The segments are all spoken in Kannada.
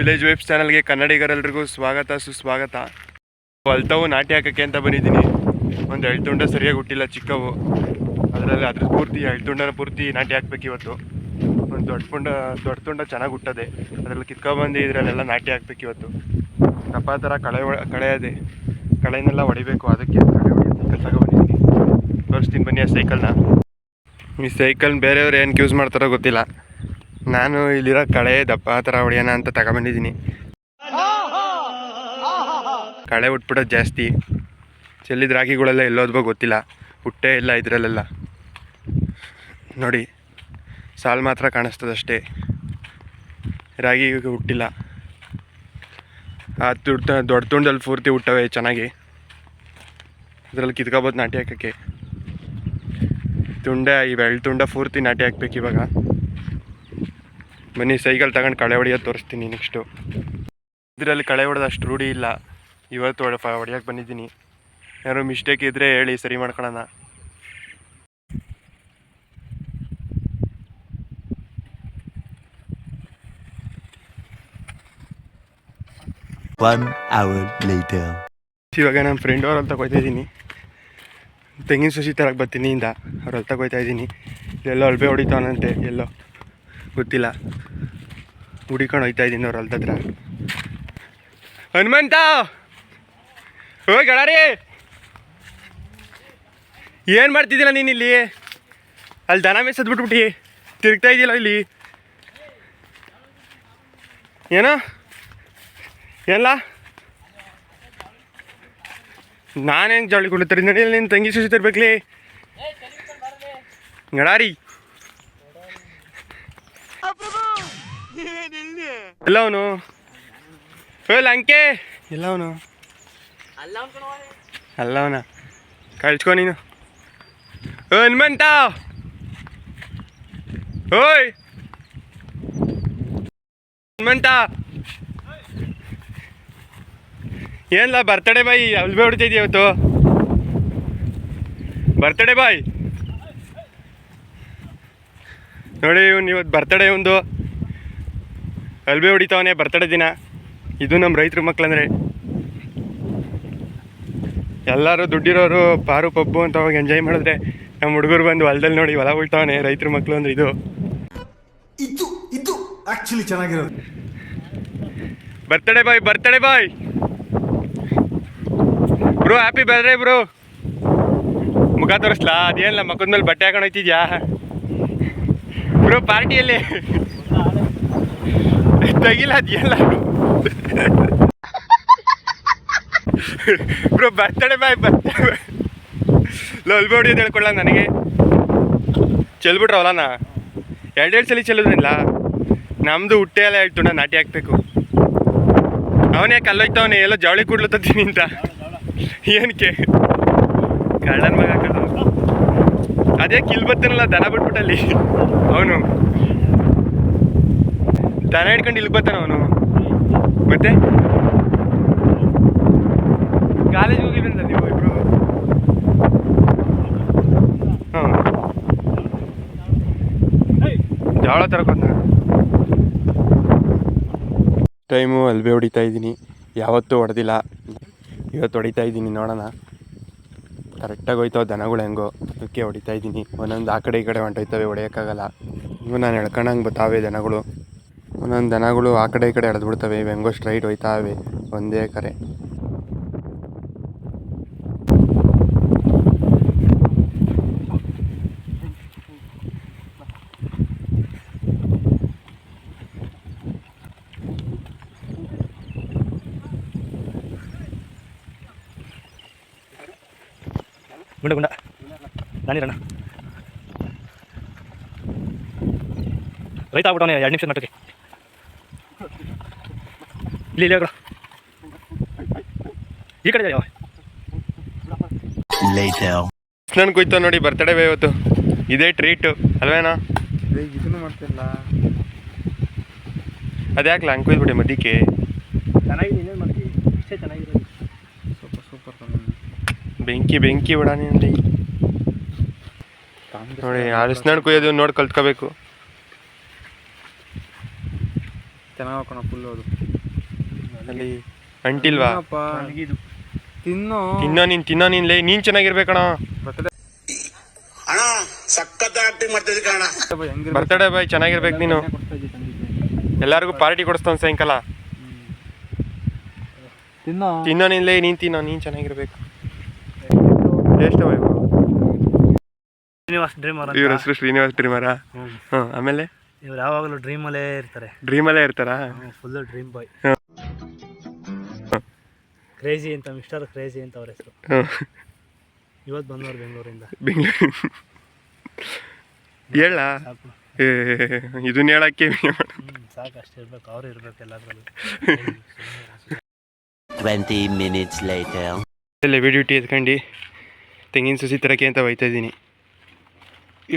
ವಿಲೇಜ್ ವೆಬ್ಸ್ ಚಾನಲ್ಗೆ ಕನ್ನಡಿಗರೆಲ್ರಿಗೂ ಸ್ವಾಗತ, ಸುಸ್ವಾಗತ. ಹೊಲ್ತವು ನಾಟಿ ಹಾಕಕ್ಕೆ ಅಂತ ಬಂದಿದ್ದೀನಿ. ಒಂದು ಎಳ್ತುಂಡ ತುಂಡ ಸರಿಯಾಗಿ ಹುಟ್ಟಿಲ್ಲ ಚಿಕ್ಕವು. ಅದರಲ್ಲಿ ಅದ್ರ ಪೂರ್ತಿ, ಎಳ್ತುಂಡನ ತುಂಡನ ಪೂರ್ತಿ ನಾಟಿ ಹಾಕ್ಬೇಕು ಇವತ್ತು. ಒಂದು ದೊಡ್ಡ ತುಂಡ ದೊಡ್ಡ ತುಂಡ ಚೆನ್ನಾಗಿ ಹುಟ್ಟದೆ. ಅದರಲ್ಲಿ ಕಿತ್ಕೊಬಂದು ಇದರಲ್ಲೆಲ್ಲ ನಾಟಿ ಹಾಕ್ಬೇಕು ಇವತ್ತು. ತಪ್ಪ ಥರ ಕಳೆ ಕಳೆಯದೆ ಕಳೆನೆಲ್ಲ ಹೊಡಿಬೇಕು, ಅದಕ್ಕೆ ಕಳೆ ಬಂದಿದ್ದೀನಿ. ತೋರಿಸ್ತೀನಿ ಬನ್ನಿ ಆ ಸೈಕಲ್ನ ಈ ಸೈಕಲ್ ಬೇರೆಯವ್ರು ಏನಕ್ಕೆ ಯೂಸ್ ಮಾಡ್ತಾರೋ ಗೊತ್ತಿಲ್ಲ. ನಾನು ಇಲ್ಲಿರೋ ಕಳೆ ದಪ್ಪ ಥರ ಹೊಡೆಯೋಣ ಅಂತ ತಗೊಂಬಂದಿದ್ದೀನಿ. ಕಳೆ ಉಟ್ಬಿಡೋದು ಜಾಸ್ತಿ. ಚೆಲ್ಲಿದ ರಾಗಿಗಳೆಲ್ಲ ಎಲ್ಲೋದ್ಬೋ ಗೊತ್ತಿಲ್ಲ. ಹುಟ್ಟೆ ಇಲ್ಲ ಇದರಲ್ಲೆಲ್ಲ. ನೋಡಿ, ಸಾಲು ಮಾತ್ರ ಕಾಣಿಸ್ತದಷ್ಟೇ. ರಾಗಿ ಹುಟ್ಟಿಲ್ಲ. ಆ ತುಡ್ತ ದೊಡ್ಡ ತುಂಡಲ್ಲಿ ಪೂರ್ತಿ ಹುಟ್ಟವೆ ಚೆನ್ನಾಗಿ. ಇದರಲ್ಲಿ ಕಿತ್ಕೋಬೋದು ನಾಟಿ ಹಾಕೋಕ್ಕೆ. ತುಂಡ ಇವೆರಡು ತುಂಡ ಪೂರ್ತಿ ನಾಟಿ ಹಾಕ್ಬೇಕು ಇವಾಗ. ಬನ್ನಿ ಸೈಕಲ್ ತಗೊಂಡು ಕಳೆ ಹೊಡಿಯೋದು ತೋರಿಸ್ತೀನಿ ನೆಕ್ಸ್ಟು ಇದರಲ್ಲಿ ಕಳೆ ಹೊಡೆದು ಅಷ್ಟು ರೂಢಿ ಇಲ್ಲ. ಇವತ್ತು ಹೊಡ ಹೊಡಿಯೋಕೆ ಬಂದಿದ್ದೀನಿ. ಯಾರು ಮಿಸ್ಟೇಕ್ ಇದ್ದರೆ ಹೇಳಿ ಸರಿ ಮಾಡ್ಕೊಳ್ಳೋಣ One hour later. ಇವಾಗ ನಮ್ಮ ಫ್ರೆಂಡ್ ಅವ್ರಲ್ಲಿ ತಗೋತಾ ಇದ್ದೀನಿ. ತೆಂಗಿನ ಸಸಿ ತರಕ್ಕೆ ಬರ್ತೀನಿ ಇಂದ. ಅವ್ರಲ್ಲಿ ತಗೋತಾ ಹೋಗ್ತಾ ಇದ್ದೀನಿ. ಎಲ್ಲೋ ಅಳ್ಬೆ ಹೊಡಿತಾನಂತೆ ಎಲ್ಲೋ. ಗೊತ್ತಿಲ್ಲ. ಹುಡಿಕೊಂಡು ಹೋಯ್ತಾ ಇದ್ದೀನಿ ಅವ್ರು ಅಲ್ದತ್ರ ಹನುಮಂತ! ಹೋಗಿ ಏನು ಮಾಡ್ತಿದ್ದಿಲ್ಲ ನೀನು ಇಲ್ಲಿ? ಅಲ್ಲಿ ದನ ಮೇಸದ್ ಬಿಟ್ಬಿಟ್ಟು. ತಿರುಗ್ತಾ ಇದ್ದೀಲ ಇಲ್ಲಿ. ಏನೋ? ಎಲ್ಲ ನಾನೇನು ಜಾಳಿ ಕೊಡ್ತಾರೆ ನಡೀಲಿ ನಿನ್ನ ತಂಗಿ ಸುಸಿ ತರ್ಬೇಕ್ಲಿ. ಗಡಾರಿ! ಎಲ್ಲ ಅವನು? ಲಂಕೆ! ಎಲ್ಲ ಅವನು? ಅಲ್ಲ ಅವನ ಕಳ್ಸ್ಕೊ ನೀನು. ಹನುಮಂತ! ಓಯ್! ಹನುಮಂತ! ಏನಿಲ್ಲ ಬರ್ತಡೇ ಬಾಯ್ ಅಲ್ಬೆ ಹೊಡಿತೈತಿ ಇವತ್ತು? ಬರ್ತಡೇ ಬಾಯ್ ನೋಡಿ ಇವ್ನು ಇವತ್ತು ಬರ್ತಡೇ ಒಂದು ಅಲ್ಬೆ ಹೊಡಿತಾವನೆ ಬರ್ತಡೇ ದಿನ. ಇದು ನಮ್ಮ ರೈತರ ಮಕ್ಕಳಂದ್ರೆ ಎಲ್ಲರೂ ದುಡ್ಡಿರೋರು ಪಾರು ಪಬ್ಬು ಅಂತ ಹೋಗಿ ಎಂಜಾಯ್ ಮಾಡಿದ್ರೆ ನಮ್ಮ ಹುಡುಗರು ಬಂದು ಹೊಲದಲ್ಲಿ ನೋಡಿ ಹೊಲ ಉಳ್ತಾವನೆ ರೈತರ ಮಕ್ಕಳು ಅಂದ್ರೆ ಇದು. ಇದು ಇದು ಆಕ್ಚುಲಿ ಚೆನ್ನಾಗಿರೋದು. Birthday boy birthday boy. Bro happy birthday bro. ಮುಖ ತೋರಿಸ್ಲಾ? ಅದೇನಿಲ್ಲ ಮಕ್ಕದ ಮೇಲೆ ಬಟ್ಟೆ ಹಾಕೊಂಡು ಹೋಯ್ತಿದ್ಯಾ? ಬ್ರೋ ಪಾರ್ಟಿಯಲ್ಲಿ ತೆಗಿಲ್ಲ la bro birthday boy birthday ಲೊಲ್ಬೆ ಅಂತ ಹೇಳ್ಕೊಳ್ಳ ನನಗೆ ಚೆಲ್ಬಿಟ್ರವಲ್ಲ ಹೊಲನ ಎರಡೆರಡು ಸಲ ಚೆಲ್ಲೋದ್ರಿಲ್ಲ ನಮ್ಮದು ಹುಟ್ಟೆ ಎಲ್ಲ ಹೇಳ್ತು ನಾ ನಾಟಿ ಹಾಕ್ಬೇಕು. ಅವನೇ ಕಲ್ಲೋಯ್ತವನೆ ಎಲ್ಲೋ ಜವಳಿ ಕುಡ್ಲತ್ತೀನಿ ಅಂತ. ಏನಕ್ಕೆ ಕಳ್ಳನ ಮಗ ಹಾಕೋದು. ಅದೇ ಕಿಲ್ ಬತ್ತನಲ್ಲ, ದನ ಬಿಟ್ಬಿಟ್ಟಲ್ಲಿ ಅವನು. ದನ ಹಿಡ್ಕೊಂಡು ಇಲ್ಲಿ ಬರ್ತಾನ ಅವನು. ಮತ್ತೆ? ಕಾಲೇಜ್ ಹೋಗಿದ್ರಂತ ನೀವು ಇಬ್ರು? ಹಾಂ. ಜವಳ ತರಕೋತ ಟೈಮು ಅಲ್ಬೆ ಹೊಡಿತಾ ಇದ್ದೀನಿ. ಯಾವತ್ತೂ ಹೊಡೆದಿಲ್ಲ. ಇವತ್ತು ಹೊಡಿತಾ ಇದ್ದೀನಿ ನೋಡೋಣ. ಕರೆಕ್ಟಾಗಿ ಹೋಯ್ತಾವ ದನಗಳು ಹೆಂಗೋ. ಅದಕ್ಕೆ ಹೊಡಿತಾ ಇದ್ದೀನಿ. ಒಂದೊಂದು ಆ ಕಡೆ ಈ ಕಡೆ ಹೊಂಟೋಯ್ತವೆ, ಹೊಡೆಯೋಕ್ಕಾಗಲ್ಲ. ಇವು ನಾನು ಎಳ್ಕೊಂಡಂಗೆ ಬರ್ತಾವೆ ದನಗಳು. ಒಂದೊಂದು ದನಗಳು ಆ ಕಡೆ ಈ ಕಡೆ ಎಳೆದ್ಬಿಡ್ತವೆ ಹೆಂಗೋ ಸ್ಟ್ರೈಟ್ ಹೋಯ್ತಾವೆ ಒಂದೇ ಕರೆ. ಗುಂಡ ಗುಂಡ. ನಾನಿರಣ್ಣ ರೈತ ಆಗ್ಬಿಟ್ಟವನೇ, ಎರಡು ನಿಮಿಷ ಮಟ್ಟಕ್ಕೆ. ಇಲ್ಲಿ ಇಲ್ಲಿ ಹೋಗ್ರ ಈ ಕಡೆ. ನನ್ಗೆ ನೋಡಿ ಬರ್ತಡೇ ಬೇ ಇವತ್ತು. ಇದೇ ಟ್ರೀಟು ಅಲ್ವೇನಾ? ಇದನ್ನು ಮಾಡ್ತಿಲ್ಲ. ಅದ್ಯಾಕ್ಲ ಹಂಗೆ ಬಿಡಿ ಮದಿಕ್ಕೆ ಚೆನ್ನಾಗಿದೆ ಇನ್ನೇನು ಮಾಡ್ತೀವಿ ಇಷ್ಟೇ ಚೆನ್ನಾಗಿದೆ. ಸೂಪರ್ ಸೂಪರ್ ಬೆಂಕಿ ಬೆಂಕಿ ಬಿಡಾನಿ ನೋಡಿ ನೋಡಿ ಅರಿಸ್ನಾಡ್ ಕುಯ್ಯೋದು ನೋಡಿ ಕಲ್ತ್ಕೋಬೇಕು. ಚೆನ್ನಾಗಿ ಹಾಕೋಣ ಫುಲ್ ಅದು. ಅಲ್ಲಿ ಅಂಟಿಲ್ವಾ? ತಿನ್ನೋ ತಿನ್ನು. ತಿನ್ನೋ ನೀನ್ ತಿನ್ನೋ ನೀನ್ ಲೇ ನೀನ್ ಚೆನ್ನಾಗಿರ್ಬೇಕಣ ಬರ್ತಡೇ. ಬಾಯ್ ಚೆನ್ನಾಗಿರ್ಬೇಕು ನೀನು. ಎಲ್ಲಾರ್ಗು ಪಾರ್ಟಿ ಕೊಡಿಸ್ತಾನ ಸಾಯಂಕಾಲ. ತಿನ್ನು. ತಿನ್ನೋ ನೀನ್ ಲೇ ನೀನ್ ತಿನ್ನೋ ನೀನ್ ಚೆನ್ನಾಗಿರ್ಬೇಕು. ಎಷ್ಟು ಬಾಯ್ ಶ್ರೀನಿವಾಸ್ ಡ್ರೀಮರ್ ಇವ್ರ ಹೆಸರು ಶ್ರೀನಿವಾಸ್ ಡ್ರೀಮರ? ಆಮೇಲೆ? ಇವ್ರು ಯಾವಾಗಲೂ ಡ್ರೀಮಲ್ಲೇ ಇರ್ತಾರೆ. ಡ್ರೀಮಲ್ಲೇ ಇರ್ತಾರಾ? Full dream boy. ಕ್ರೇಜಿ ಅಂತ ಮಿಸ್ಟರ್ ಕ್ರೇಜಿ ಅಂತ ಅವ್ರ ಹೆಸರು. ಇವತ್ತು ಬಂದವ್ರು ಬೆಂಗಳೂರಿಂದ. ಬೆಂಗಳೂರು. ಹೇಳ. ಸಾಕು. ಇದನ್ನ ಹೇಳಕ್ಕೆ ಸಾಕು ಅಷ್ಟೇ ಇರ್ಬೇಕು. ಅವ್ರು ಇರ್ಬೇಕು ಎಲ್ಲದ್ರಲ್ಲೂ. 20 minutes ಎಲ್ಲ ವಿ ಡ್ಯೂಟಿ ಎತ್ಕೊಂಡು. ತೆಂಗಿನ ಸಸಿ ತರಕ್ಕೆ ಅಂತ ಹೋಯ್ತಾ ಇದ್ದೀನಿ.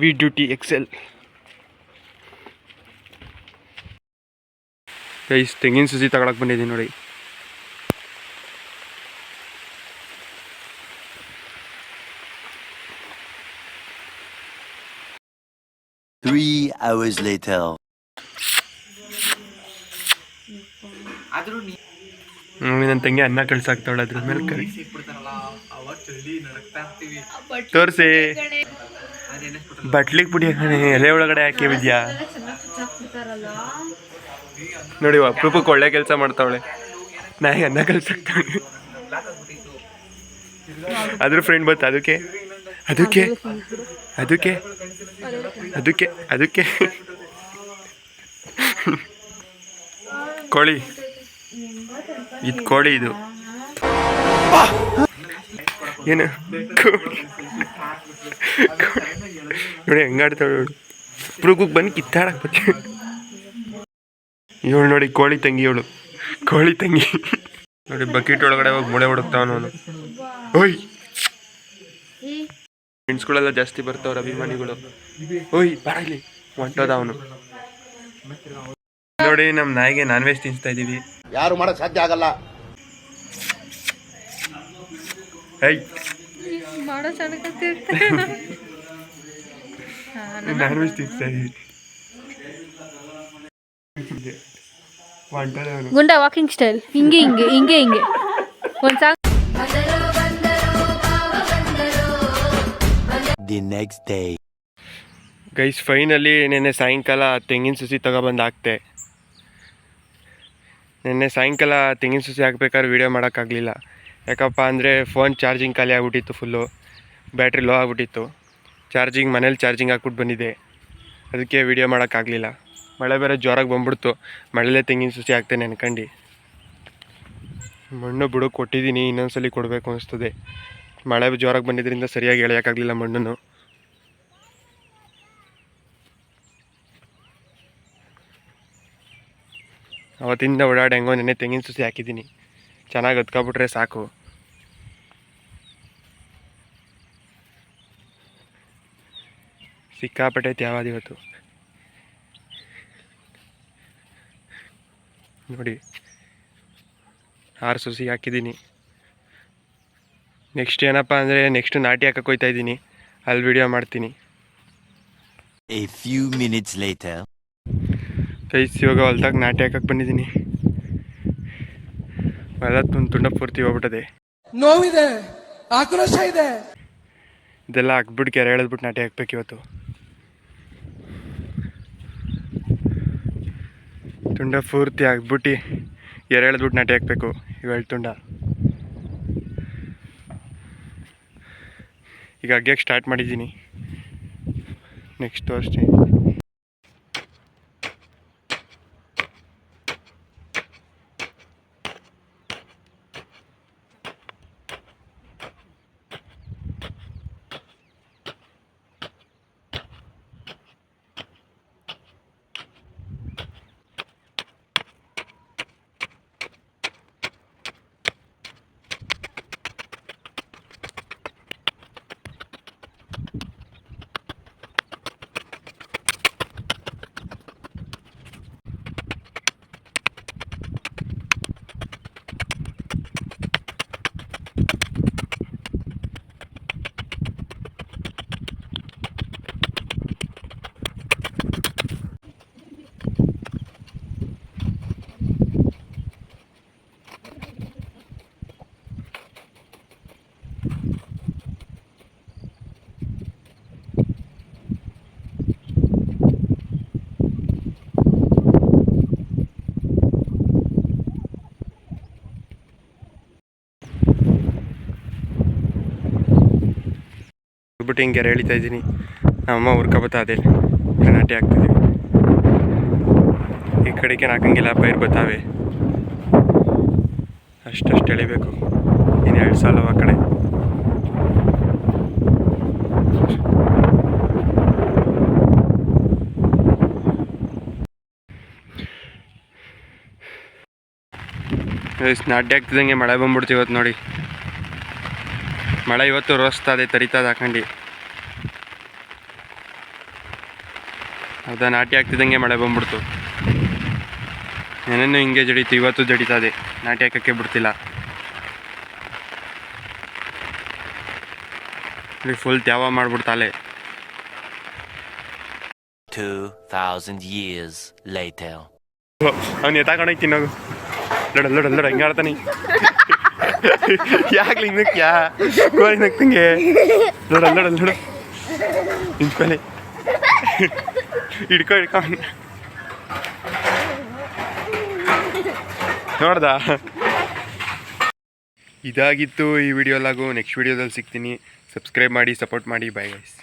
ವಿ ಡ್ಯೂಟಿ ಎಕ್ಸೆಲ್ ಗೈಸ್ ತೆಂಗಿನ ಸಸಿ ತಗೊಳಕ್ಕೆ ಬಂದಿದ್ದೀನಿ ನೋಡಿ. Hours later. ನನ್ನ ತಂಗಿ ಅನ್ನ ಕಳ್ಸಾಕ್ತಾವಳ ಅದ್ರ ಮೇಲೆ ಕರಿ ತೋರ್ಸಿ. ಬಟ್ಲಿಗೆ ಪುಡಿ ಹಾಕಣೆ ಎಲೆ ಒಳಗಡೆ ಹಾಕಿ ಬಿದ್ಯಾ ನೋಡಿ ಅಪರೂಪಕ್ಕೆ ಒಳ್ಳೆ ಕೆಲಸ ಮಾಡ್ತಾವಳೆ. ನಾಯಿ ಅನ್ನ ಕಳ್ಸಾಕ್ತಾವಳೆ. ಅದ್ರ ಫ್ರೆಂಡ್ ಬತ್ತ ಅದಕ್ಕೆ? ಅದಕ್ಕೆ? ಅದಕ್ಕೆ? ಅದಕ್ಕೆ ಅದಕ್ಕೆ. ಕೋಳಿ. ಇದು ಕೋಳಿ ಇದು. ಏನು. ನೋಡಿ ಹೆಂಗಾಡ್ತಾಳೆ ನೋಡಿ. ಪುರುಗುಗ್ ಬಂದು ಕಿತ್ತಾಡಕ್ ಬತ್ತೆ ಇವಳು ನೋಡಿ, ಕೋಳಿ ತಂಗಿ ಇವಳು. ಕೋಳಿ ತಂಗಿ. ನೋಡಿ, ಬಕೆಟ್ ಒಳಗಡೆ ಹೋಗಿ ಮೊಳೆ ಹುಡುಕ್ತಾವನು ಅವನು. ಓಯ್. ಫ್ರೆಂಡ್ಸ್ಗಳೆಲ್ಲ ಜಾಸ್ತಿ ಬರ್ತಾವ್ರ ಅಭಿಮಾನಿಗಳು. ಓಯ್ ಬರಲಿ ಹೊಂಟೋದ ಅವನು. ನೋಡಿ ನಮ್ಮ ನಾಯಿಗೆ ನಾನ್ ವೆಜ್ ತಿನ್ಸ್ತಾ ಇದೀವಿ. ಯಾರು ಮಾಡಕ್ ಸಾಧ್ಯ ಆಗಲ್ಲ. ಮಾಡೋ ನಾನ್ ವೆಜ್ ತಿನ್ಸ್ತಾ ಇದೀವಿ. ಹೊಂಟೋದ ಅವನು. ಗುಂಡ ವಾಕಿಂಗ್ ಸ್ಟೈಲ್ ಹಿಂಗೆ ಹಿಂಗೆ ಹಿಂಗೆ ಹಿಂಗೆ. ಒಂದು song The next day guys finally ನಿನ್ನೆ ಸಾಯಂಕಾಲ ತೆಂಗಿನ ಸುಸಿ ತಗೊಬಂದು ಹಾಕ್ತೆ ನಿನ್ನೆ ಸಾಯಂಕಾಲ ತೆಂಗಿನ ಸುಸಿ ಹಾಕ್ಬೇಕಾದ್ರೆ ವೀಡಿಯೋ ಮಾಡೋಕ್ಕಾಗಲಿಲ್ಲ. ಯಾಕಪ್ಪ ಅಂದರೆ ಫೋನ್ ಚಾರ್ಜಿಂಗ್ ಖಾಲಿ ಆಗ್ಬಿಟ್ಟಿತ್ತು ಫುಲ್ಲು ಬ್ಯಾಟ್ರಿ ಲೋ ಆಗ್ಬಿಟ್ಟಿತ್ತು. ಚಾರ್ಜಿಂಗ್ ಮನೇಲಿ ಚಾರ್ಜಿಂಗ್ ಹಾಕ್ಬಿಟ್ಟು ಬಂದಿದ್ದೆ ಅದಕ್ಕೆ ವೀಡಿಯೋ ಮಾಡೋಕ್ಕಾಗಲಿಲ್ಲ. ಮಳೆ ಬೇರೆ ಜೋರಾಗಿ ಬಂದ್ಬಿಡ್ತು. ಮಳೆಲೇ ತೆಂಗಿನ ಸುಸಿ ಹಾಕ್ತೇನೆ ಅನ್ಕಂಡು ಮಣ್ಣು ಬುಡಕ್ಕೆ ಕೊಟ್ಟಿದ್ದೀನಿ, ಇನ್ನೊಂದ್ಸಲಿ ಕೊಡಬೇಕು ಅನಿಸ್ತದೆ. ಮಳೆ ಜೋರಾಗಿ ಬಂದಿದ್ದರಿಂದ ಸರಿಯಾಗಿ ಎಳೆಯೋಕ್ಕಾಗಲಿಲ್ಲ ಮಣ್ಣನ್ನು. ಅವತ್ತಿಂದ ಓಡಾಡಿ ಹೆಂಗೋ ನೆನೆ ತೆಂಗಿನ ಸುಸಿ ಹಾಕಿದ್ದೀನಿ. ಚೆನ್ನಾಗಿ ಹತ್ಕೊಬಿಟ್ರೆ ಸಾಕು. ಸಿಕ್ಕಾಪಟ್ಟೆ ತ್ಯಾವಾದ ಇವತ್ತು. ನೋಡಿ, ಆರು ಸುಸಿ ಹಾಕಿದ್ದೀನಿ. ನೆಕ್ಸ್ಟ್ ಏನಪ್ಪ ಅಂದರೆ ನೆಕ್ಸ್ಟ್ ನಾಟಿ ಹಾಕಕ್ಕೆ ಹೋಯ್ತಾ ಇದ್ದೀನಿ. ಅಲ್ಲಿ ವಿಡಿಯೋ ಮಾಡ್ತೀನಿ. A few minutes later guys ಇವಾಗ ಹೊಲ್ದಾಗ ನಾಟಿ ಹಾಕಕ್ಕೆ ಬಂದಿದ್ದೀನಿ. ಹೊಲ ತುಂಡು ತುಂಡ ಪೂರ್ತಿ ಹೋಗ್ಬಿಟ್ಟದೆ ನೋವಿದೆ ಆಕ್ರೋಶ ಇದೆ. ಇದೆಲ್ಲ ಹಾಕ್ಬಿಟ್ಟು ಕೆರೆ ಎಳೆದ್ಬಿಟ್ಟು ನಾಟಿ ಹಾಕ್ಬೇಕು ಇವತ್ತು. ತುಂಡ ಪೂರ್ತಿ ಹಾಕ್ಬಿಟ್ಟು ಎರೆ ಎಳೆದ್ಬಿಟ್ಟು ನಾಟಿ ಹಾಕ್ಬೇಕು ಇವೆರಡು ತುಂಡ. ಈಗ ಅಗ್ಯಕ್ಕೆ ಸ್ಟಾರ್ಟ್ ಮಾಡಿದ್ದೀನಿ. ನೆಕ್ಸ್ಟ್ ತೋರಿಸ್ತೀನಿ ಅಂದ್ಬಿಟ್ಟು ಹಿಂಗೆ ಎಳಿತಾ ಇದ್ದೀನಿ. ನಮ್ಮಮ್ಮ ಹುರ್ಕೊಬತ್ತಾ ಅದೇ. ಈಗ ನಾಟಿ ಈ ಕಡೆಗೆ ಹಾಕಂಗಿಲ್ಲ ಪೈರು ಬತ್ತಾವೆ ಅಷ್ಟಷ್ಟು ಎಳಿಬೇಕು. ಇನ್ನು ಎರಡು ಸಾಲ ಆ ಕಡೆ. ನಾಟ್ಯ ನಾಟಿ ಆಗ್ತಿದ್ದಂಗೆ ಮಳೆ ಬಂದ್ಬಿಡ್ತು ಇವತ್ತು ನೋಡಿ. ಮಳೆ ಇವತ್ತು ರೋಸ್ತದೆ ತರಿತದೆ ಹಾಕೊಂಡು. ಹೌದಾ ನಾಟಿ ಆಗ್ತಿದ್ದಂಗೆ ಮಳೆ ಬಂದ್ಬಿಡ್ತು. ಏನೇನು ಹಿಂಗೆ ಜಡೀತು ಇವತ್ತು ಜಡಿತಾದೆ ನಾಟಿ ಹಾಕೋಕ್ಕೆ ಬಿಡ್ತಿಲ್ಲ. ಫುಲ್ ತ್ಯಾವ ಮಾಡ್ಬಿಡ್ತಾಲೆ 2,000 years later. ಅವ್ನು ಎತ್ತಾಕೊಂಡೋಗಿ ತಿನ್ನೋಗು. ಲಡ ಲಡ ಲಡ ಹಿಂಗೆ ಆಡ್ತಾನೆ. ಯಾಕೆ ಹಿಂಗೆ ನಕ್ಯಾ ಕೋಳಿ ನಕ್ತಂಗೆ ಲಡ ಲಡ ಲಡ ನಿಂತ್ಕೊಳ್ಳಿ. ಹಿಡ್ಕೊ ಹಿಡ್ಕೊ. ನೋಡ್ದ? ಇದಾಗಿತ್ತು ಈ ವಿಡಿಯೋ ಲಾಗು. ನೆಕ್ಸ್ಟ್ ವಿಡಿಯೋದಲ್ಲಿ ಸಿಗ್ತೀನಿ. ಸಬ್ಸ್ಕ್ರೈಬ್ ಮಾಡಿ ಸಪೋರ್ಟ್ ಮಾಡಿ. Bye guys